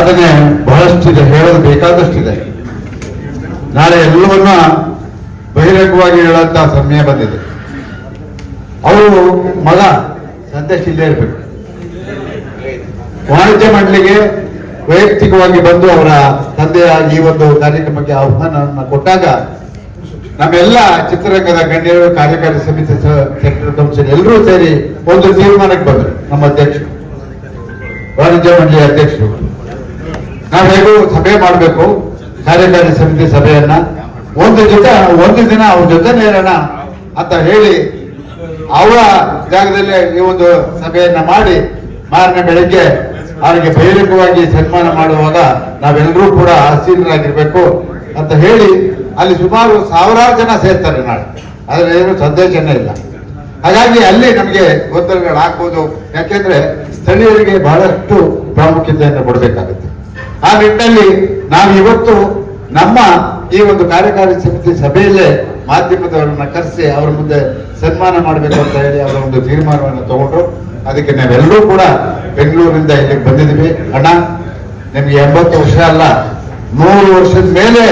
ಸಾಧನೆ ಬಹಳಷ್ಟಿದೆ ಹೇಳೋದು ಬೇಕಾದಷ್ಟಿದೆ. ನಾಳೆ ಎಲ್ಲವನ್ನ ಬಹಿರಂಗವಾಗಿ ಹೇಳಂತ ಸಮಯ ಬಂದಿದೆ. ಅವರು ಮಗ ಸಂದೇಶ ಇಲ್ಲೇ ಇರಬೇಕು. ವಾಣಿಜ್ಯ ಮಂಡಳಿಗೆ ವೈಯಕ್ತಿಕವಾಗಿ ಬಂದು ಅವರ ತಂದೆಯ ಈ ಒಂದು ಕಾರ್ಯಕ್ರಮಕ್ಕೆ ಆಹ್ವಾನವನ್ನು ಕೊಟ್ಟಾಗ ನಮ್ಮೆಲ್ಲ ಚಿತ್ರರಂಗದ ಗಣ್ಯರು, ಕಾರ್ಯಕಾರಿ ಸಮಿತಿ ಸೆಕ್ರೆಟರಿ ಕೌನ್ಸಿಲ್ ಎಲ್ಲರೂ ಸೇರಿ ಒಂದು ತೀರ್ಮಾನಕ್ಕೆ ಬಂದರು ನಮ್ಮ ಅಧ್ಯಕ್ಷರು, ವಾಣಿಜ್ಯ ಮಂಡಳಿಯ ಅಧ್ಯಕ್ಷರು. ನಾವು ಹೇಗೂ ಸಭೆ ಮಾಡಬೇಕು, ಕಾರ್ಯಕಾರಿ ಸಮಿತಿ ಸಭೆಯನ್ನ. ಒಂದು ಜೊತೆ, ಒಂದು ದಿನ ಅವ್ರ ಜೊತೆನೇ ಇರೋಣ ಅಂತ ಹೇಳಿ ಅವರ ಜಾಗದಲ್ಲಿ ಈ ಒಂದು ಸಭೆಯನ್ನ ಮಾಡಿ ಮಾರನೇ ಬೆಳಿಗ್ಗೆ ಅವರಿಗೆ ಬಹಿರಂಗವಾಗಿ ಸನ್ಮಾನ ಮಾಡುವಾಗ ನಾವೆಲ್ಲರೂ ಕೂಡ ಆಸೀನರಾಗಿರ್ಬೇಕು ಅಂತ ಹೇಳಿ ಅಲ್ಲಿ ಸುಮಾರು ಸಾವಿರಾರು ಜನ ಸೇರ್ತಾರೆ ನಾಳೆ. ಆದ್ರೆ ಏನು ಸಂದೇಶನೇ ಇಲ್ಲ. ಹಾಗಾಗಿ ಅಲ್ಲಿ ನಮಗೆ ಗೊಂದಲಗಳು ಹಾಕೋದು ಯಾಕೆಂದ್ರೆ ಸ್ಥಳೀಯರಿಗೆ ಬಹಳಷ್ಟು ಪ್ರಾಮುಖ್ಯತೆಯನ್ನು ಕೊಡಬೇಕಾಗುತ್ತೆ. ಆ ನಿಟ್ಟಿನಲ್ಲಿ ನಾವು ಇವತ್ತು ನಮ್ಮ ಈ ಒಂದು ಕಾರ್ಯಕಾರಿ ಸಮಿತಿ ಸಭೆಯಲ್ಲೇ ಮಾಧ್ಯಮದವರನ್ನ ಕರೆಸಿ ಅವರ ಮುಂದೆ ಸನ್ಮಾನ ಮಾಡಬೇಕು ಅಂತ ಹೇಳಿ ಅವರ ಒಂದು ತೀರ್ಮಾನವನ್ನು ತಗೊಂಡ್ರು. ಅದಕ್ಕೆ ನಾವೆಲ್ಲರೂ ಕೂಡ ಬೆಂಗಳೂರಿನಿಂದ ಇಲ್ಲಿಗೆ ಬಂದಿದ್ದೀವಿ. ಅಣ್ಣ, ನಿಮ್ಗೆ ಎಂಬತ್ತು ವರ್ಷ ಅಲ್ಲ, ನೂರು ವರ್ಷದ ಮೇಲೆ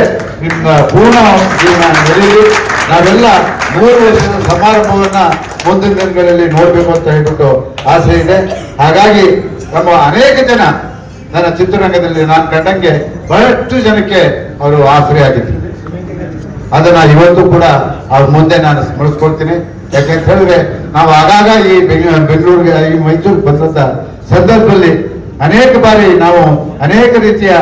ನಿಮ್ಮ ಪೂರ್ಣ ಜೀವನ ನಡೆಯಲಿ ನಾವೆಲ್ಲ ನೂರು ವರ್ಷದ ಸಮಾರಂಭವನ್ನ ಮುಂದಿನ ದಿನಗಳಲ್ಲಿ ನೋಡ್ಬೇಕು ಅಂತ ಹೇಳ್ಬಿಟ್ಟು ಆಸೆ ಇದೆ. ಹಾಗಾಗಿ ನಮ್ಮ ಅನೇಕ ಜನ ನನ್ನ ಚಿತ್ರರಂಗದಲ್ಲಿ ನಾನು ಕಂಡಂಗೆ ಬಹಳಷ್ಟು ಜನಕ್ಕೆ ಅವರು ಆಸರೆಯಾಗಿದ್ರು. ಅದನ್ನ ಇವತ್ತು ಕೂಡ ಅವ್ರ ಮುಂದೆ ನಾನು ಸ್ಮರಿಸ್ಕೊಳ್ತೀನಿ. ಯಾಕೆಂತ ಹೇಳಿದ್ರೆ, ನಾವು ಆಗಾಗ ಈ ಬೆಂಗ- ಬೆಂಗಳೂರಿಗೆ ಈ ಮೈಸೂರಿಗೆ ಬಂದಂತ ಸಂದರ್ಭದಲ್ಲಿ ಅನೇಕ ಬಾರಿ ನಾವು ಅನೇಕ ರೀತಿಯ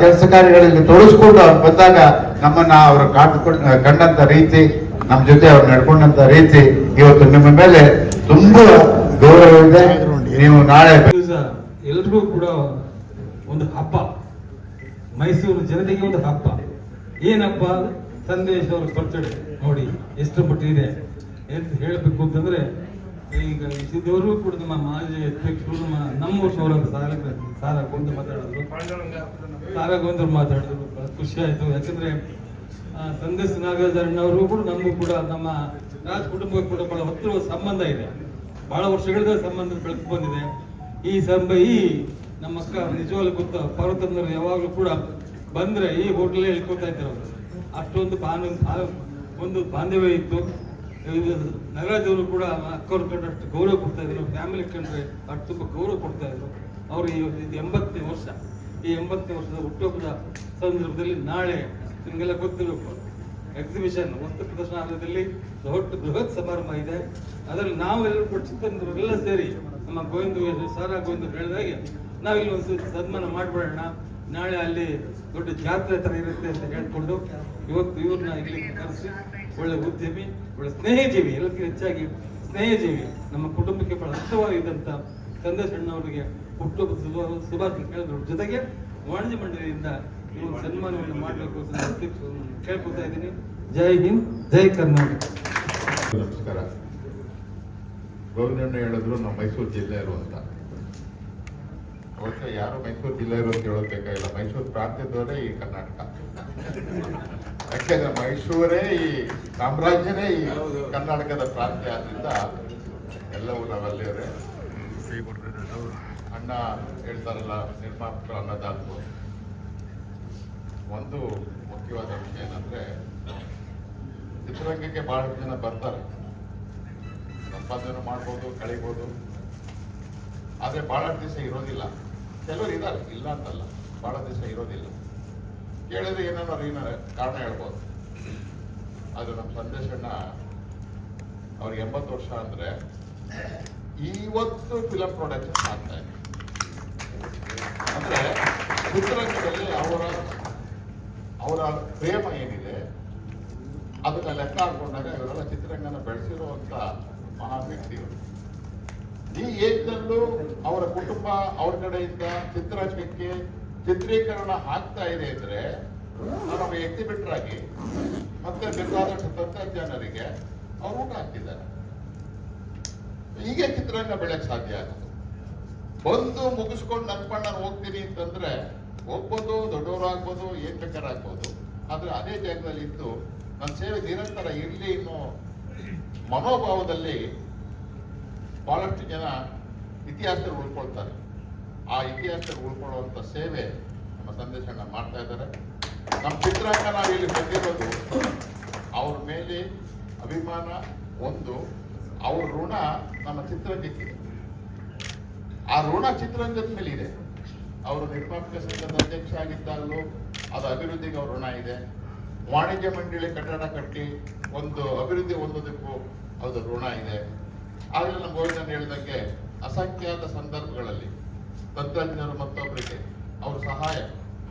ಕೆಲಸ ಕಾರ್ಯಗಳಲ್ಲಿ ತೊಡಗಿಸ್ಕೊಂಡು ಅವ್ರು ಬಂದಾಗ ನಮ್ಮನ್ನ ಅವರು ಕಾಣ್ಕೊಂಡು ಕಂಡಂತ ರೀತಿ ನಮ್ಮ ಜೊತೆ ಅವ್ರು ನಡ್ಕೊಂಡಂತ ರೀತಿ ಇವತ್ತು ನಿಮ್ಮ ಮೇಲೆ ತುಂಬಾ ಗೌರವ ಇದೆ. ನೀವು ನಾಳೆ ಎಲ್ರಿಗೂ ಕೂಡ ಒಂದು ಹಬ್ಬ. ಮೈಸೂರು ಜನತೆಗೆ ಒಂದು ಹಬ್ಬ. ಏನಪ್ಪ? ಸಂದೇಶ್ ಅವ್ರ ಬರ್ತಡೆ ನೋಡಿ, ಎಷ್ಟು ಮಟ್ಟಿದೆ ಎಂತ ಹೇಳಬೇಕು ಅಂತಂದ್ರೆ, ಈಗ ಸಿದ್ದವರು ಕೂಡ ನಮ್ಮ ಮಾಜಿ ಅಧ್ಯಕ್ಷರು, ನಮ್ಮ ನಮ್ಮ ಸಾಲ ಸಾಲ ಗೊಂದು ಮಾತಾಡಿದ್ರು. ಕೊಂದ್ರು ಮಾತಾಡಿದ್ರು. ಬಹಳ ಖುಷಿ ಆಯ್ತು. ಯಾಕಂದ್ರೆ ಸಂದೇಶ ಸಂದೇಶ್ ನಾಗರಾಜಣ್ಣವರು ಕೂಡ ನಮಗೂ ಕೂಡ ನಮ್ಮ ರಾಜ್ ಕುಟುಂಬಕ್ಕೂ ಕೂಡ ಬಹಳ ಹತ್ತಿರ ಸಂಬಂಧ ಇದೆ. ಬಹಳ ವರ್ಷಗಳಿಂದ ಸಂಬಂಧ ಬೆಳೆದು ಬಂದಿದೆ. ಈ ಸಂಬ ಈ ನಮ್ಮ ಅಕ್ಕ ನಿಜವಾಗ್ಲೂ ಗೊತ್ತ? ಪರ್ವತಂದ್ರೆ ಯಾವಾಗಲೂ ಕೂಡ ಬಂದ್ರೆ ಈ ಹೋಟ್ಲೇ ಹೇಳ್ಕೊತಾ ಇದ್ರು ಅವರು. ಅಷ್ಟೊಂದು ಬಾಂಧವ್ಯ ಒಂದು ಬಾಂಧವ್ಯ ಇತ್ತು. ನಗರದವರು ಕೂಡ ಅಕ್ಕವ್ರು ಅಷ್ಟು ಗೌರವ ಕೊಡ್ತಾ ಇದ್ರು. ಫ್ಯಾಮಿಲಿ ಕಂಡ್ರೆ ಅಷ್ಟು ತುಂಬ ಗೌರವ ಕೊಡ್ತಾ ಇದ್ರು. ಅವರು ಇದು ಎಂಬತ್ತನೇ ವರ್ಷ, ಈ ಎಂಬತ್ತನೇ ವರ್ಷದ ಹುಟ್ಟುಹಬ್ಬದ ಸಂದರ್ಭದಲ್ಲಿ ನಾಳೆ ನಿಮಗೆಲ್ಲ ಗೊತ್ತಿರಬೇಕು ಎಕ್ಸಿಬಿಷನ್ ವಸ್ತು ಪ್ರದರ್ಶನಾಲಯದಲ್ಲಿ ದೊಡ್ಡ ಬೃಹತ್ ಸಮಾರಂಭ ಇದೆ. ಅದರಲ್ಲಿ ನಾವೆಲ್ಲರೂ ಕೂಡ ಎಲ್ಲ ಸೇರಿ ನಮ್ಮ ಗೋವಿಂದ ಸಾರ ಗೋವಿಂದ ಹೇಳಿದಾಗೆ ನಾವಿಲ್ಲಿ ಒಂದು ಸನ್ಮಾನ ಮಾಡ್ಬಿಡೋಣ. ನಾಳೆ ಅಲ್ಲಿ ದೊಡ್ಡ ಜಾತ್ರೆ ತರ ಇರುತ್ತೆ ಅಂತ ಹೇಳ್ಕೊಂಡು ಇವತ್ತು ಇವ್ರನ್ನ ಇಲ್ಲಿ ಕರೆಸಿ ಒಳ್ಳೆ ಉದ್ಯಮಿ ಒಳ್ಳೆ ಸ್ನೇಹಜೀವಿ ಎಲ್ಲಕ್ಕಿಂತ ಹೆಚ್ಚಾಗಿ ಸ್ನೇಹಜೀವಿ, ನಮ್ಮ ಕುಟುಂಬಕ್ಕೆ ಬಹಳ ಹತ್ತಿರವಾಗಿದ್ದಂತ ಸಂದೇಶ ಅಣ್ಣವರಿಗೆ ಹುಟ್ಟು ಶುಭ ಶುಭಾಶಯ ಹೇಳಿದ್ರು ಜೊತೆಗೆ ವಾಣಿಜ್ಯ ಮಂಡಳಿಯಿಂದ ಒಂದು ಸನ್ಮಾನವನ್ನು ಮಾಡಬೇಕು ಅಂತ ಕೇಳ್ಕೊತಾ ಇದ್ದೀನಿ. ಜೈ ಹಿಂದ್, ಜೈ ಕರ್ನಾಟಕ. ನಮಸ್ಕಾರ. ಗೋವಿಂದಣ್ಣ ಹೇಳಿದ್ರು ನಾವು ಮೈಸೂರು ಜಿಲ್ಲೆ ಅಂತ ಬಹುಶಃ ಯಾರು ಮೈಸೂರು ಜಿಲ್ಲೆಯವರು ಅಂತ ಹೇಳೋದು ಬೇಕಾಗಿಲ್ಲ ಮೈಸೂರು ಪ್ರಾಂತ್ಯದವರೇ ಈ ಕರ್ನಾಟಕ. ಯಾಕೆಂದ್ರೆ ಮೈಸೂರೇ ಈ ಸಾಮ್ರಾಜ್ಯನೇ ಈ ಕರ್ನಾಟಕದ ಪ್ರಾಂತ್ಯ ಆದ್ರಿಂದ ಎಲ್ಲವೂ ನಾವಲ್ಲಿಯವರೇ ಅಣ್ಣ ಹೇಳ್ತಾರಲ್ಲ, ನಿರ್ಮಾಪಕರು ಅನ್ನದಾತರು ಒಂದು ಮುಖ್ಯವಾದ ವಿಷಯ ಏನಂದ್ರೆ, ಚಿತ್ರರಂಗಕ್ಕೆ ಬಹಳಷ್ಟು ಜನ ಬರ್ತಾರೆ. ಸಂಪಾದನೆ ಮಾಡ್ಬೋದು, ಕಳಿಬೋದು. ಆದರೆ ಬಹಳಷ್ಟು ದಿವಸ ಇರೋದಿಲ್ಲ. ಕೆಲವರು ಇದ್ದಾರೆ, ಇಲ್ಲ ಅಂತಲ್ಲ. ಬಹಳ ದಿವಸ ಇರೋದಿಲ್ಲ. ಕೇಳಿದ್ರೆ ಏನಾದ್ರು ಏನಾರ ಕಾರಣ ಹೇಳ್ಬೋದು. ಅದು ನಮ್ಮ ಸಂದೇಶಣ್ಣ ಅವ್ರಿಗೆ ಎಂಬತ್ತು ವರ್ಷ ಅಂದ್ರೆ ಇವತ್ತು ಫಿಲಂ ಪ್ರೊಡಕ್ಷನ್ ಆಗ್ತಾ ಇದೆ. ಅಂದ್ರೆ ಚಿತ್ರರಂಗದಲ್ಲಿ ಅವರ ಅವರ ಪ್ರೇಮ ಏನಿದೆ, ಅದನ್ನ ಲೆಕ್ಕ ಹಾಕೊಂಡಾಗ ಇವರೆಲ್ಲ ಚಿತ್ರರಂಗನ ಬೆಳೆಸಿರುವಂತ ಮಹಾ ವ್ಯಕ್ತಿಗಳು. ಈ ಏಜ್ನಲ್ಲೂ ಅವರ ಕುಟುಂಬ ಅವ್ರ ಕಡೆಯಿಂದ ಚಿತ್ರರಂಗಕ್ಕೆ ಚಿತ್ರೀಕರಣ ಆಗ್ತಾ ಇದೆ ಅಂದ್ರೆ ನಾನು ಎಕ್ಸಿಬಿಟರ್ ಆಗಿ ಮತ್ತೆ ಬೇಕಾದಷ್ಟು ತಂತ್ರಜ್ಞಾನರಿಗೆ ಅವ್ರು ಊಟ ಹಾಕ್ತಿದ್ದಾರೆ. ಹೀಗೆ ಚಿತ್ರರಂಗ ಬೆಳೆಯಕ್ ಸಾಧ್ಯ ಆಗುತ್ತೆ ಬಂದು ಮುಗಿಸ್ಕೊಂಡು ನನ್ಕೊಂಡು ನಾನು ಹೋಗ್ತೀನಿ ಅಂತಂದ್ರೆ ಹೋಗ್ಬೋದು, ದೊಡ್ಡವರಾಗ್ಬೋದು, ಏನ್ ಬೇಕಾದ್ರೆ ಆಗ್ಬೋದು ಆದ್ರೆ ಅದೇ ಜಾಗದಲ್ಲಿ ಇದ್ದು ನನ್ನ ಸೇವೆ ನಿರಂತರ ಇರಲಿ ಅನ್ನೋ ಮನೋಭಾವದಲ್ಲಿ ಬಹಳಷ್ಟು ಜನ ಇತಿಹಾಸದಲ್ಲಿ ಉಳ್ಕೊಳ್ತಾರೆ. ಆ ಇತಿಹಾಸದಲ್ಲಿ ಉಳ್ಕೊಳ್ಳುವಂಥ ಸೇವೆ ನಮ್ಮ ಸಂದೇಶನ ಮಾಡ್ತಾ ಇದ್ದಾರೆ. ನಮ್ಮ ಚಿತ್ರಾಂಗ ನಾವು ಇಲ್ಲಿ ಬಂದಿರೋದು ಅವ್ರ ಮೇಲೆ ಅಭಿಮಾನ, ಒಂದು, ಅವ್ರ ಋಣ ನಮ್ಮ ಚಿತ್ರರಂಗಕ್ಕೆ ಆ ಋಣ ಚಿತ್ರರಂಗದ ಮೇಲೆ ಇದೆ. ಅವರು ನಿರ್ಮಾಪಕ ಸಂಘದ ಅಧ್ಯಕ್ಷ ಆಗಿದ್ದಾಗಲೂ ಅದು ಅಭಿವೃದ್ಧಿಗೆ ಅವ್ರ ಋಣ ಇದೆ. ವಾಣಿಜ್ಯ ಮಂಡಳಿ ಕಟ್ಟಡ ಕಟ್ಟಿ ಒಂದು ಅಭಿವೃದ್ಧಿ ಹೊಂದೋದಕ್ಕೂ ಅದು ಋಣ ಇದೆ. ಆಗಲೇ ನಮ್ಮ ಗೋವಿಂದನ್ ಹೇಳಿದಂಗೆ ಅಸಂಖ್ಯಾತ ಸಂದರ್ಭಗಳಲ್ಲಿ ತಂತ್ರಜ್ಞರು ಮತ್ತೊಬ್ಬರಿಗೆ ಅವರು ಸಹಾಯ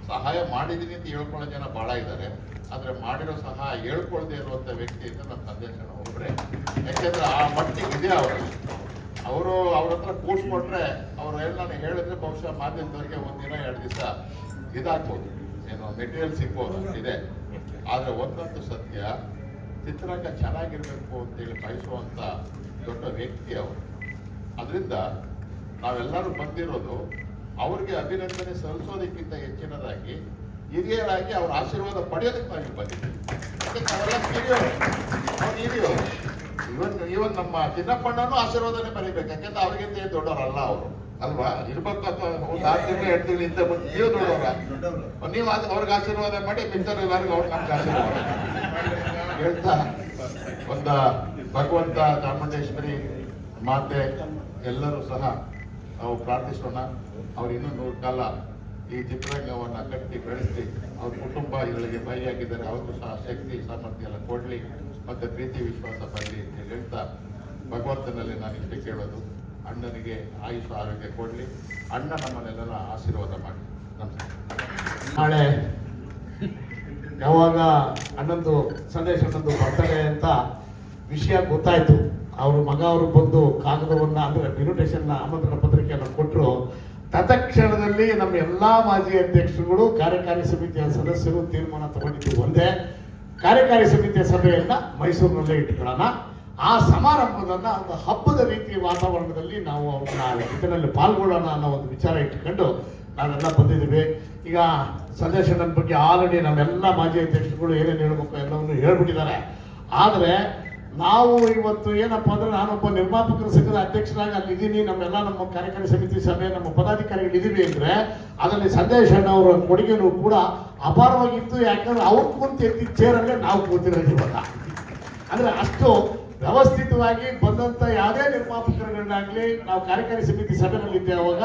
ಸಹಾಯ ಮಾಡಿದ್ದೀನಿ ಅಂತ ಹೇಳ್ಕೊಳ್ಳೋ ಜನ ಬಹಳ ಇದ್ದಾರೆ. ಆದರೆ ಮಾಡಿರೋ ಸಹಾಯ ಹೇಳ್ಕೊಳ್ದೇ ಇರುವಂಥ ವ್ಯಕ್ತಿ ಅಂತ ನಮ್ಮ ಸಂದೇಶ ಒಬ್ಬರೇ. ಯಾಕೆಂದ್ರೆ ಆ ಮಟ್ಟಿಗೆ ಇದೆ ಅವರಲ್ಲಿ ಅವರು ಅವ್ರ ಹತ್ರ ಕೂಡ್ಸ್ಕೊಟ್ರೆ ಅವ್ರು ನಾನು ಹೇಳಿದ್ರೆ ಬಹುಶಃ ಮಾಧ್ಯಮದವರಿಗೆ ಒಂದಿನ ಎರಡು ದಿವಸ ಇದಾಗ್ಬೋದು. ಏನು ಮೆಟೀರಿಯಲ್ ಸಿಗ್ಬೋದು ಇದೆ ಆದರೆ ಒಂದಂತೂ ಸತ್ಯ, ಚಿತ್ರರಂಗ ಚೆನ್ನಾಗಿರ್ಬೇಕು ಅಂತೇಳಿ ಬಯಸುವಂತ ದೊಡ್ಡ ವ್ಯಕ್ತಿ ಅವರು. ಅದರಿಂದ ನಾವೆಲ್ಲರೂ ಬಂದಿರೋದು ಅವ್ರಿಗೆ ಅಭಿನಂದನೆ ಸಲ್ಲಿಸೋದಕ್ಕಿಂತ ಹೆಚ್ಚಿನದಾಗಿ ಹಿರಿಯರಾಗಿ ಅವರ ಆಶೀರ್ವಾದ ಪಡೆಯೋದಕ್ಕೆ ನಾವು ಬಂದಿದ್ದೀವಿ. ಇವತ್ತು ಇವನ್ ಇವನ್ ನಮ್ಮ ಚಿನ್ನಪ್ಪಣ್ಣನೂ ಆಶೀರ್ವಾದನೆ ಬರೀಬೇಕು. ಯಾಕಂದ್ರೆ ಅವ್ರಿಗಿಂತ ಏನ್ ದೊಡ್ಡವರಲ್ಲ ಅವರು. ಅಲ್ವಾ? ಇರ್ಬೇಕು ಅಥವಾ ಒಂದು ಆರು ತಿಂಗಳು ಎರಡು ತಿಂಗಳು ಇಂತ ಬಂದು ನೀವು ದೊಡ್ಡವರ. ನೀವು ಅದು ಅವ್ರಿಗೆ ಆಶೀರ್ವಾದ ಮಾಡಿ ಮಿಕ್ಕರು ಎಲ್ಲರಿಗೂ ಅವ್ರು ನಮ್ಗೆ ಆಶೀರ್ವಾದ ಹೇಳ್ತಾ ಒಂದ ಭಗವಂತ ಚಾಮುಂಡೇಶ್ವರಿ ಮಾತೆ ಎಲ್ಲರೂ ಸಹ ನಾವು ಪ್ರಾರ್ಥಿಸೋಣ. ಅವ್ರು ಇನ್ನೂ ನೂರು ಕಾಲ ಈ ಚಿತ್ರರಂಗವನ್ನು ಕಟ್ಟಿ ಬೆಳೆಸಿ ಅವ್ರ ಕುಟುಂಬ ಇವರಿಗೆ ಬಲಿಯಾಗಿದ್ದಾರೆ. ಅವ್ರಿಗೂ ಸಹ ಶಕ್ತಿ, ಸಾಮರ್ಥ್ಯ ಎಲ್ಲ ಕೊಡಲಿ ಮತ್ತು ಪ್ರೀತಿ, ವಿಶ್ವಾಸ ಬರಲಿ ಅಂತ ಹೇಳ್ತಾ ಭಗವಂತನಲ್ಲಿ ನಾನು ಇಷ್ಟೇ ಕೇಳೋದು. ಅಣ್ಣನಿಗೆ ಆಯುಷ, ಆರೋಗ್ಯ ಕೊಡಲಿ. ಅಣ್ಣ ನಮ್ಮನ್ನೆಲ್ಲ ಆಶೀರ್ವಾದ ಮಾಡಿ ನಮಸ್ಕಾರ. ನಾಳೆ ಯಾವಾಗ ಅಣ್ಣಂದು, ಸಂದೇಶ ಬರ್ತಡೆ ಅಂತ ವಿಷಯ ಗೊತ್ತಾಯಿತು. ಅವರು ಮಗ ಅವರು ಬಂದು ಕಾಗದವನ್ನ ಅಂದ್ರೆ ಇನ್ವಿಟೇಷನ್ನ ಆಮಂತ್ರಣ ಪತ್ರಿಕೆಯನ್ನು ಕೊಟ್ಟರು ತತ್ಕ್ಷಣದಲ್ಲಿ ನಮ್ಮ ಎಲ್ಲಾ ಮಾಜಿ ಅಧ್ಯಕ್ಷರುಗಳು, ಕಾರ್ಯಕಾರಿ ಸಮಿತಿಯ ಸದಸ್ಯರು ತೀರ್ಮಾನ ತಗೊಂಡಿದ್ದು ಒಂದೇ. ಕಾರ್ಯಕಾರಿ ಸಮಿತಿಯ ಸಭೆಯನ್ನು ಮೈಸೂರಿನಲ್ಲೇ ಇಟ್ಕೊಳ್ಳೋಣ. ಆ ಸಮಾರಂಭದನ್ನ ಒಂದು ಹಬ್ಬದ ರೀತಿಯ ವಾತಾವರಣದಲ್ಲಿ ನಾವು ಅವ್ರನ್ನ ಇದರಲ್ಲಿ ಪಾಲ್ಗೊಳ್ಳೋಣ ಅನ್ನೋ ಒಂದು ವಿಚಾರ ಇಟ್ಕೊಂಡು ನಾವೆಲ್ಲ ಬಂದಿದ್ದೀವಿ. ಈಗ ಸಂದೇಶ ಬಗ್ಗೆ ಆಲ್ರೆಡಿ ನಮ್ಮೆಲ್ಲ ಮಾಜಿ ಅಧ್ಯಕ್ಷರುಗಳು ಏನೇನು ಹೇಳಬೇಕು ಎಲ್ಲವನ್ನು ಹೇಳ್ಬಿಟ್ಟಿದ್ದಾರೆ. ಆದರೆ ನಾವು ಇವತ್ತು ಏನಪ್ಪ ಅಂದ್ರೆ ನಾನೊಬ್ಬ ನಿರ್ಮಾಪಕರ ಸಂಘದ ಅಧ್ಯಕ್ಷರಾಗಿ ಅಲ್ಲಿ ಇದ್ದೀನಿ ನಮ್ಮೆಲ್ಲ ನಮ್ಮ ಕಾರ್ಯಕಾರಿ ಸಮಿತಿ ಸಭೆ, ನಮ್ಮ ಪದಾಧಿಕಾರಿಗಳು ಇದೀವಿ ಅಂದ್ರೆ ಅದರಲ್ಲಿ ಸಂದೇಶ ಅವರ ಕೊಡುಗೆನೂ ಕೂಡ ಅಪಾರವಾಗಿತ್ತು. ಯಾಕಂದ್ರೆ ಅವ್ರು ಕುಂತ ಎದ್ದಿದ್ದ ಚೇರಲ್ಲೇ ನಾವು ಕೂತಿರೋದು ಇವಾಗ. ಅಂದ್ರೆ ಅಷ್ಟು ವ್ಯವಸ್ಥಿತವಾಗಿ ಬಂದಂತ ಯಾವುದೇ ನಿರ್ಮಾಪಕರುಗಳನ್ನಾಗ್ಲಿ ನಾವು ಕಾರ್ಯಕಾರಿ ಸಮಿತಿ ಸಭೆನಲ್ಲಿದ್ದೆ ಅವಾಗ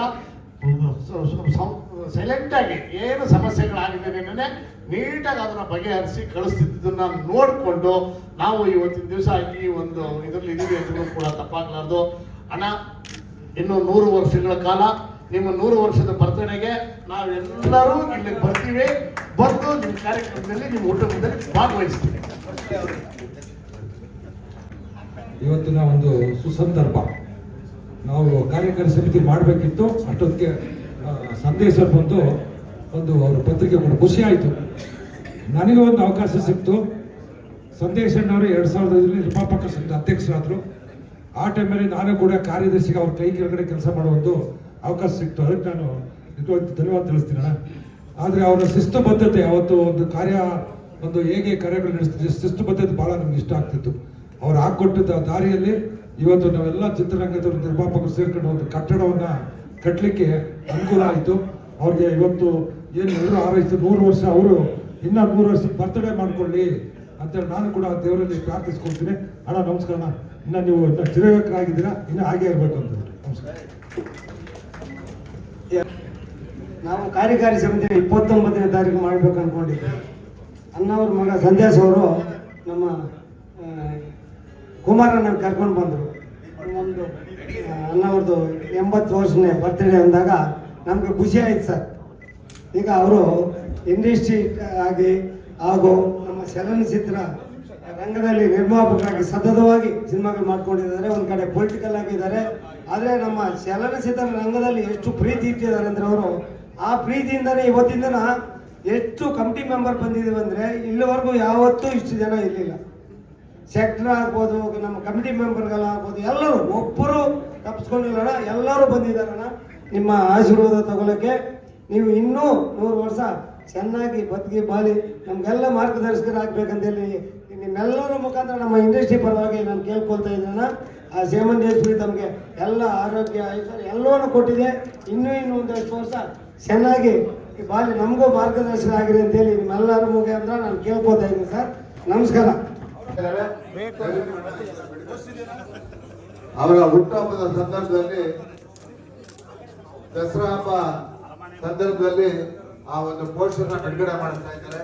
ಸೈಲೆಂಟ್ ಆಗಿ ಏನು ಸಮಸ್ಯೆಗಳಾಗಿದೆ ನೀಟಾಗಿ ಅದನ್ನ ಬಗೆಹರಿಸಿ ಕಳಿಸ್ತಿದ್ದನ್ನ ನೋಡಿಕೊಂಡು ನಾವು ಇವತ್ತಿನ ದಿವಸ ಈ ಒಂದು ಇದರಲ್ಲಿ ಇದೀವಿ ಅಂತ ಕೂಡ ತಪ್ಪಾಗ್ಲಾರ್ದು. ಅಣ್ಣ, ಇನ್ನು ನೂರು ವರ್ಷಗಳ ಕಾಲ, ನಿಮ್ಮ ನೂರು ವರ್ಷದ ಬರ್ತಡೆಗೆ ನಾವೆಲ್ಲರೂ ಇಲ್ಲಿ ಬರ್ತೀವಿ. ಬಂದು ನಿಮ್ಮ ಕಾರ್ಯಕ್ರಮದಲ್ಲಿ ನಿಮ್ಮ ಊಟದಲ್ಲಿ ಭಾಗವಹಿಸ್ತೀವಿ. ಇವತ್ತಿನ ಒಂದು ಸುಸಂದರ್ಭ. ನಾವು ಕಾರ್ಯಕಾರಿ ಸಮಿತಿ ಮಾಡಬೇಕಿತ್ತು. ಅಷ್ಟೊತ್ತಿಗೆ ಸಂದೇಶ ಬಂದು ಒಂದು ಅವರ ಪತ್ರಿಕೆ ಕೊಟ್ಟು ಖುಷಿ ಆಯಿತು. ನನಗೆ ಒಂದು ಅವಕಾಶ ಸಿಕ್ತು. ಸಂದೇಶಣ್ಣವರು ಎರಡು ಸಾವಿರದ ಐದರಲ್ಲಿ ನಿರ್ಮಾಪಕ ಸಂಘದ ಅಧ್ಯಕ್ಷರಾದರು. ಆ ಟೈಮಲ್ಲಿ ನಾನು ಕೂಡ ಕಾರ್ಯದರ್ಶಿಗೆ ಅವ್ರ ಕೈ ಕೆಳಗಡೆ ಕೆಲಸ ಮಾಡೋ ಒಂದು ಅವಕಾಶ ಸಿಕ್ತು. ಅದಕ್ಕೆ ನಾನು ನಿಜವಾಗಿ ಧನ್ಯವಾದ ತಿಳಿಸ್ತೀನಿ ಆದರೆ ಅವರ ಶಿಸ್ತುಬದ್ಧತೆ ಅವತ್ತು ಒಂದು ಕಾರ್ಯ, ಒಂದು ಹೇಗೆ ಕಾರ್ಯಗಳು ನಡೆಸ್ತಿದ್ದೆ ಶಿಸ್ತುಬದ್ಧತೆ ಭಾಳ ನಮ್ಗೆ ಇಷ್ಟ ಆಗ್ತಿತ್ತು. ಅವ್ರು ಹಾಕ್ಕೊಟ್ಟಿದ್ದ ದಾರಿಯಲ್ಲಿ ಇವತ್ತು ನಾವೆಲ್ಲ ಚಿತ್ರರಂಗದ ನಿರ್ಮಾಪಕರು ಸೇರ್ಕೊಂಡು ಒಂದು ಕಟ್ಟಡವನ್ನ ಕಟ್ಟಲಿಕ್ಕೆ ಅನುಕೂಲ ಆಯಿತು. ಅವ್ರಿಗೆ ಇವತ್ತು ಏನು ಎಲ್ಲರೂ ಆರೈಸಿ ನೂರು ವರ್ಷ ಅವರು ಇನ್ನ ನೂರು ವರ್ಷ ಬರ್ತ್ಡೇ ಮಾಡ್ಕೊಳ್ಳಿ ಅಂತೇಳಿ ನಾನು ಕೂಡ ದೇವರಲ್ಲಿ ಪ್ರಾರ್ಥಿಸ್ಕೊಳ್ತೀನಿ. ಅಣ್ಣ, ನಮಸ್ಕಾರ ಇನ್ನ ನೀವು ಆಗಿದ್ದೀರಾ ಇನ್ನು ಹಾಗೆ ಇರಬೇಕು ಅಂತ ನಮಸ್ಕಾರ. ನಾವು ಕಾರ್ಯಕಾರಿ ಸಮಿತಿ ಇಪ್ಪತ್ತೊಂಬತ್ತನೇ ತಾರೀಕು ಮಾಡ್ಬೇಕು ಅಂದ್ಕೊಂಡಿದ್ದೆ ಅಣ್ಣವ್ರ ಮಗ ಸಂದೇಶ್ ಅವರು ನಮ್ಮ ಕುಮಾರನ ಕರ್ಕೊಂಡು ಬಂದರು. ಆ, ಅಣ್ಣವ್ರದ್ದು ಎಂಬತ್ತು ವರ್ಷನೇ ಬರ್ತ್ಡೇ ಅಂದಾಗ ನಮಗೆ ಖುಷಿ ಆಯ್ತು ಸರ್. ಈಗ ಅವರು ಇಂಡಸ್ಟ್ರಿ ಆಗಿ ಹಾಗೂ ನಮ್ಮ ಚಲನಚಿತ್ರ ರಂಗದಲ್ಲಿ ನಿರ್ಮಾಪಕರಾಗಿ ಸತತವಾಗಿ ಸಿನಿಮಾಗಳು ಮಾಡ್ಕೊಂಡಿದ್ದಾರೆ ಒಂದು ಕಡೆ ಪೊಲಿಟಿಕಲ್ ಆಗಿದ್ದಾರೆ ಆದರೆ ನಮ್ಮ ಚಲನಚಿತ್ರ ರಂಗದಲ್ಲಿ ಎಷ್ಟು ಪ್ರೀತಿ ಇಟ್ಟಿದ್ದಾರೆ ಅಂದರೆ ಅವರು ಆ ಪ್ರೀತಿಯಿಂದನೇ ಇವತ್ತಿನ ದಿನ ಎಷ್ಟು ಕಮಿಟಿ ಮೆಂಬರ್ ಬಂದಿದ್ದೀವಿ ಅಂದರೆ ಇಲ್ಲಿವರೆಗೂ ಯಾವತ್ತೂ ಇಷ್ಟು ಜನ ಇರಲಿಲ್ಲ. ಸೆಕ್ಟರ್ ಆಗ್ಬೋದು ನಮ್ಮ ಕಮಿಟಿ ಮೆಂಬರ್ಗಳಾಗ್ಬೋದು ಎಲ್ಲರೂ ಒಬ್ಬರು ತಪ್ಪಿಸ್ಕೊಂಡಿಲ್ಲಣ್ಣ ಎಲ್ಲರೂ ಬಂದಿದ್ದಾರಣ್ಣ. ನಿಮ್ಮ ಆಶೀರ್ವಾದ ತಗೊಳ್ಳೋಕ್ಕೆ ನೀವು ಇನ್ನೂ ನೂರು ವರ್ಷ ಚೆನ್ನಾಗಿ ಬದುಕಿ ಬಾಳಿ, ನಮಗೆಲ್ಲ ಮಾರ್ಗದರ್ಶಕರಾಗಬೇಕಂತೇಳಿ ನಿಮ್ಮೆಲ್ಲರ ಮುಖಾಂತರ ನಮ್ಮ ಇಂಡಸ್ಟ್ರಿ ಪರವಾಗಿ ನಾನು ಕೇಳ್ಕೊಳ್ತಾ ಇದ್ದೇನೆ ಆ ಸೇಮಂತೇಶ್ವರಿ ತಮಗೆ ಎಲ್ಲ ಆರೋಗ್ಯ ಎಲ್ಲವನ್ನು ಕೊಟ್ಟಿದೆ. ಇನ್ನೂ ಇನ್ನು ಒಂದಷ್ಟು ವರ್ಷ ಚೆನ್ನಾಗಿ ಬಾಲ್ಯ ನಮಗೂ ಮಾರ್ಗದರ್ಶನ ಆಗಿರಿ ಅಂತೇಳಿ ನಿಮ್ಮೆಲ್ಲರ ಮುಖಾಂತರ ನಾನು ಕೇಳ್ಕೊತಾ ಇದ್ದೀನಿ ಸರ್. ನಮಸ್ಕಾರ. ಅವರ ಹುಟ್ಟುಹಬ್ಬದ ಸಂದರ್ಭದಲ್ಲಿ ದಸರಾ ಹಬ್ಬ ಸಂದರ್ಭದಲ್ಲಿ ಆ ಒಂದು ಪೋಸ್ಟರ್ನ ಬಿಡುಗಡೆ ಮಾಡ್ತಾ ಇದ್ದಾರೆ.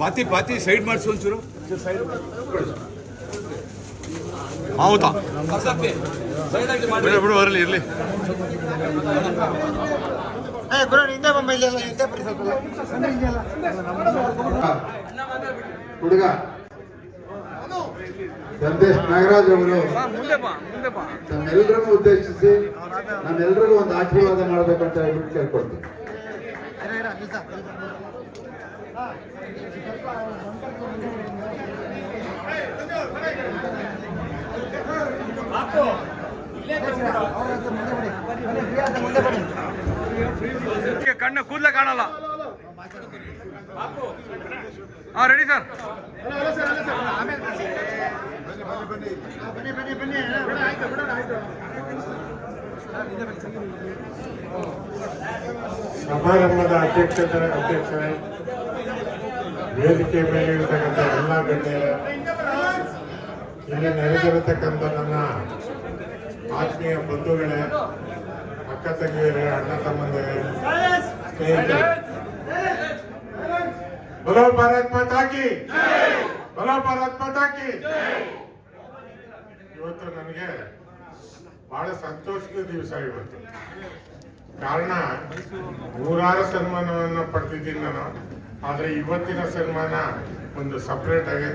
ಪಾತಿ ಪಾತಿ ಸೈಡ್ ಮಾಡಿಸಿ ಒಂಚೂರು. ಹೌದಾ ಬಿಡು ಬಿಡು ಬರಲಿ ಇರಲಿ. ಹುಡುಗ. ಸಂದೇಶ್ ನಾಗರಾಜ್ ಅವರು. ತಮ್ಮೆಲ್ಲರಿಗೂ ಉದ್ದೇಶಿಸಿ ನಮ್ಮೆಲ್ಲರಿಗೂ ಒಂದು ಆಶೀರ್ವಾದ ಮಾಡಬೇಕಂತ ಹೇಳ್ಬಿಟ್ಟು ಕೇಳ್ಕೊಡ್ತೀನಿ ಕಣ್ಣು ಕೂದಲೇ ಕಾಣಲ್ಲ. ಹಾ ರೆಡಿ ಸರ್ ಸಮಾರಂಭದ ಅಧ್ಯಕ್ಷತೆ, ಅಧ್ಯಕ್ಷರೇ, ವೇದಿಕೆ ಮೇಲೆ ಇರತಕ್ಕಂಥ ಎಲ್ಲ ಗಣ್ಯರ, ಇಲ್ಲಿ ನೆರೆದಿರತಕ್ಕಂಥ ನನ್ನ ಆತ್ಮೀಯ ಬಂಧುಗಳೇ ಅಕ್ಕ ತಂಗಿಯರೇ ಅಣ್ಣ ತಮ್ಮಂದಿರೇ ಸ್ನೇಹಿತರೆ. ಬಲೋ ಭಾರತ್ ಮಾತಾಕಿ! ಬಲೋ ಭಾರತ್ ಮಾತಾಕಿ! ಇವತ್ತು ನನಗೆ ಬಹಳ ಸಂತೋಷದ ದಿವಸ ಇವತ್ತು. ಕಾರಣ ನೂರಾರು ಸನ್ಮಾನವನ್ನು ಪಡೆದಿದ್ದೀನಿ ನಾನು. ಆದರೆ ಇವತ್ತಿನ ಸನ್ಮಾನ ಒಂದು ಸಪ್ರೇಟ್ ಆಗಿ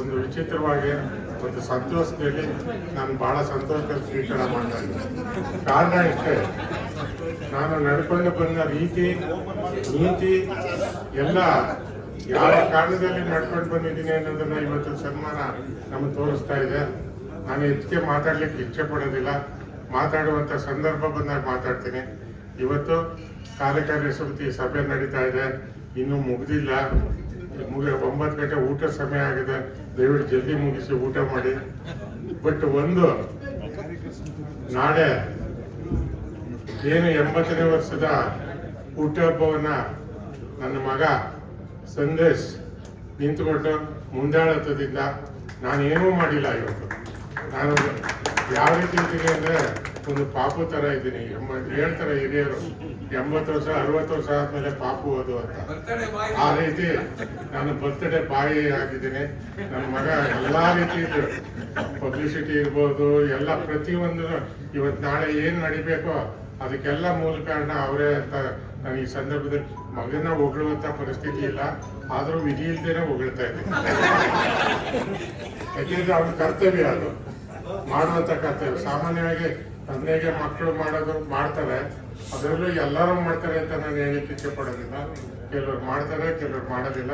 ಒಂದು ವಿಚಿತ್ರವಾಗಿ ಒಂದು ಸಂತೋಷದಲ್ಲಿ ನಾನು ಬಹಳ ಸಂತೋಷದಲ್ಲಿ ಸ್ವೀಕಾರ ಮಾಡ್ತಾ ಕಾರಣ ಇಷ್ಟೇ, ನಾನು ನಡ್ಕೊಂಡು ಬಂದ ರೀತಿ, ನೀತಿ ಎಲ್ಲ ಯಾವ ಕಾರಣದಲ್ಲಿ ನಡ್ಕೊಂಡು ಬಂದಿದ್ದೀನಿ ಅನ್ನೋದನ್ನ ಇವತ್ತು ಸನ್ಮಾನ ನಮ್ಗೆ ತೋರಿಸ್ತಾ ಇದೆ. ನಾನು ಹೆಚ್ಚಿಗೆ ಮಾತಾಡ್ಲಿಕ್ಕೆ ಇಚ್ಛೆ ಪಡೋದಿಲ್ಲ. ಮಾತಾಡುವಂತ ಸಂದರ್ಭ ಬಂದಾಗ ಮಾತಾಡ್ತೀನಿ. ಇವತ್ತು ಕಾರ್ಯಕಾರಿ ಸಮಿತಿ ಸಭೆ ನಡೀತಾ ಇದೆ. ಇನ್ನೂ ಮುಗ್ದಿಲ್ಲ. ಮುಗ ಒಂಬತ್ತು ಗಂಟೆ ಊಟ ಸಮಯ ಆಗಿದೆ. ದಯವಿಟ್ಟು ಜಲ್ದಿ ಮುಗಿಸಿ ಊಟ ಮಾಡಿ. ಬಟ್ ಒಂದು, ನಾಳೆ ಏನು ಎಂಬತ್ತನೇ ವರ್ಷದ ಹುಟ್ಟುಹಬ್ಬವನ್ನ ನನ್ನ ಮಗ ಸಂದೇಶ್ ನಿಂತುಕೊಂಡು ನಾನು ಏನೂ ಮಾಡಿಲ್ಲ ಇವತ್ತು. ನಾನು ಯಾವ ರೀತಿ ಇದ್ದೀನಿ ಅಂದ್ರೆ ಒಂದು ಪಾಪು ತರ ಇದ್ದೀನಿ. ಎಂಬ ಹೇಳ್ತಾರೆ ಹಿರಿಯರು. ಎಂಬತ್ತು ವರ್ಷ ಅರವತ್ತು ವರ್ಷ ಆದ್ಮೇಲೆ ಪಾಪು ಅದು ಅಂತ. ಆ ರೀತಿ ನಾನು ಬರ್ತ್ಡೇ ಬಾಯಿ ಆಗಿದ್ದೀನಿ. ನನ್ನ ಮಗ ಎಲ್ಲಾ ರೀತಿ ಪಬ್ಲಿಸಿಟಿ ಇರ್ಬೋದು ಎಲ್ಲ ಪ್ರತಿಯೊಂದು. ಇವತ್ತು ನಾಳೆ ಏನು ನಡಿಬೇಕೋ ಅದಕ್ಕೆಲ್ಲ ಮೂಲ ಕಾರಣ ಅವರೇ ಅಂತ ನಾನು ಈ ಸಂದರ್ಭದಲ್ಲಿ ಮಗನ ಹೊಗಳುವಂತ ಪರಿಸ್ಥಿತಿ ಇಲ್ಲ. ಆದರೂ ವಿಧಿ ಇಲ್ದೇನೆ ಹೊಗಳ್ತಾ ಇದ್ದೀನಿ. ಯಾಕೆಂದ್ರೆ ಅವ್ರ ಕರ್ತವ್ಯ ಅದು. ಮಾಡುವಂತ ಕರ್ತವ್ಯ. ಸಾಮಾನ್ಯವಾಗಿ ತಂದೆಗೆ ಮಕ್ಕಳು ಮಾಡೋದು ಮಾಡ್ತಾರೆ ಅದರಲ್ಲೂ ಎಲ್ಲರೂ ಮಾಡ್ತಾರೆ ಅಂತ ನಾನು ಹೇಳಿಕ್ಕೆ ಇಚ್ಛೆ ಪಡೋದಿಲ್ಲ ಕೆಲವ್ರು ಮಾಡ್ತಾರೆ ಕೆಲವ್ರು ಮಾಡೋದಿಲ್ಲ.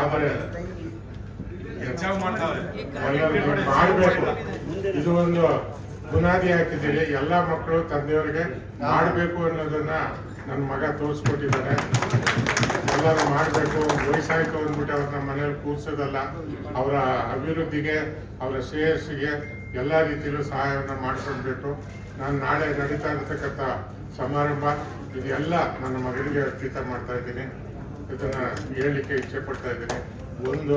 ಆದರೆ ಮಾಡಬೇಕು. ಇದು ಒಂದು ಬುನಾದಿ ಹಾಕಿದ್ದೀರಿ. ಎಲ್ಲ ಮಕ್ಕಳು ತಂದೆಯವರಿಗೆ ಮಾಡಬೇಕು ಅನ್ನೋದನ್ನ ನನ್ನ ಮಗ ತೋರಿಸ್ಕೊಟ್ಟಿದ್ದಾರೆ. ಎಲ್ಲರೂ ಮಾಡಬೇಕು. ವಯಸ್ಸಾಯ್ತು ಅಂದ್ಬಿಟ್ಟು ಅವ್ರನ್ನ ಮನೇಲಿ ಕೂರ್ಸೋದಲ್ಲ. ಅವರ ಅಭಿವೃದ್ಧಿಗೆ ಅವರ ಶ್ರೇಯಸ್ಸಿಗೆ ಎಲ್ಲ ರೀತಿಯಲ್ಲೂ ಸಹಾಯವನ್ನು ಮಾಡಿಕೊಡ್ಬೇಕು. ನಾನು ನಾಳೆ ನಡೀತಾ ಇರತಕ್ಕಂಥ ಸಮಾರಂಭ, ಇದೆಲ್ಲ ನನ್ನ ಮಗಳಿಗೆ ಅರ್ಪಿತ ಮಾಡ್ತಾ ಇದ್ದೀನಿ. ಇದನ್ನು ಹೇಳಲಿಕ್ಕೆ ಇಚ್ಛೆ ಪಡ್ತಾ ಇದ್ದೀನಿ. ಒಂದು,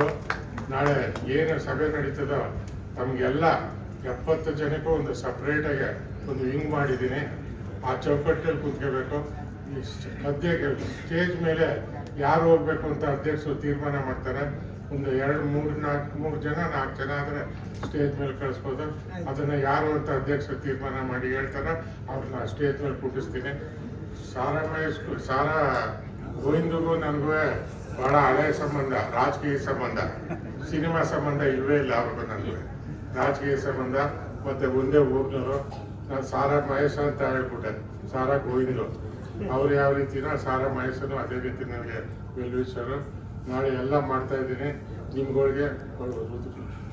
ನಾಳೆ ಏನು ಸಭೆ ನಡೀತದೋ ತಮಗೆಲ್ಲ ಎಪ್ಪತ್ತು ಜನಕ್ಕೂ ಒಂದು ಸಪ್ರೇಟಾಗಿ ಒಂದು ವಿಂಗ್ ಮಾಡಿದ್ದೀನಿ. ಆ ಚೌಕಟ್ಟಲ್ಲಿ ಕೂತ್ಕೋಬೇಕು. ಈ ಸ್- ಮಧ್ಯೆ ಸ್ಟೇಜ್ ಮೇಲೆ ಯಾರು ಹೋಗ್ಬೇಕು ಅಂತ ಅಧ್ಯಕ್ಷರು ತೀರ್ಮಾನ ಮಾಡ್ತಾರೆ. ಒಂದು ಎರಡು ಮೂರು ನಾಲ್ಕು ಮೂರು ಜನ ನಾಲ್ಕು ಜನ ಆದರೆ ಸ್ಟೇಜ್ ಮೇಲೆ ಕಳಿಸ್ಬೋದು. ಅದನ್ನ ಯಾರು ಅಂತ ಅಧ್ಯಕ್ಷರು ತೀರ್ಮಾನ ಮಾಡಿ ಹೇಳ್ತಾರೋ ಅವ್ರನ್ನ ಸ್ಟೇಜ್ ಮೇಲೆ ಕೂಟಿಸ್ತೀನಿ ಸಾರಾ ಮಹೇಶ್ ಸಾರಾ ಗೋವಿಂದಗೂ ನನಗೂ ಬಹಳ ಹಳೆಯ ಸಂಬಂಧ ರಾಜಕೀಯ ಸಂಬಂಧ. ಸಿನಿಮಾ ಸಂಬಂಧ ಇಲ್ವೇ ಇಲ್ಲ ಅವ್ರಿಗೂ ನನಗೂ. ರಾಜಕೀಯ ಸಂಬಂಧ ಮತ್ತೆ ಒಂದೇ ಊರ್ನವರು ನಾನು ಸಾರಾ ಮಹೇಶ ಅಂತ ಹೇಳ್ಬಿಟ್ಟೆ ಸಾರಾ ಗೋವಿಂದು ಅವ್ರು ಯಾವ ರೀತಿನೋ ಸಾರಾ ಮಹೇಶನು ಅದೇ ರೀತಿ ನನಗೆ ವೆಲ್ವಿಷರು ನಾಳೆ ಎಲ್ಲ ಮಾಡ್ತಾ ಇದ್ದೀನಿ. ನಿಮ್ಗಳಿಗೆ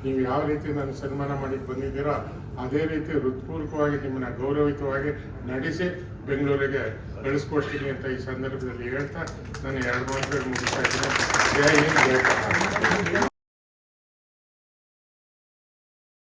ನೀವು ಯಾವ ರೀತಿ ನಾನು ಸನ್ಮಾನ ಮಾಡಿ ಬಂದಿದ್ದೀರೋ ಅದೇ ರೀತಿ ಹೃತ್ಪೂರ್ವಕವಾಗಿ ನಿಮ್ಮನ್ನ ಗೌರವಿತವಾಗಿ ನಡೆಸಿ ಬೆಂಗಳೂರಿಗೆ ಕಳಿಸ್ಕೊಡ್ತೀನಿ ಅಂತ ಈ ಸಂದರ್ಭದಲ್ಲಿ ಹೇಳ್ತಾ ನಾನು ಎರಡು ಮಾತುಗಳು ಮುಗಿಸ್ತಾ ಇದ್ದೀನಿ. ಜಯ ಹಿಂದ್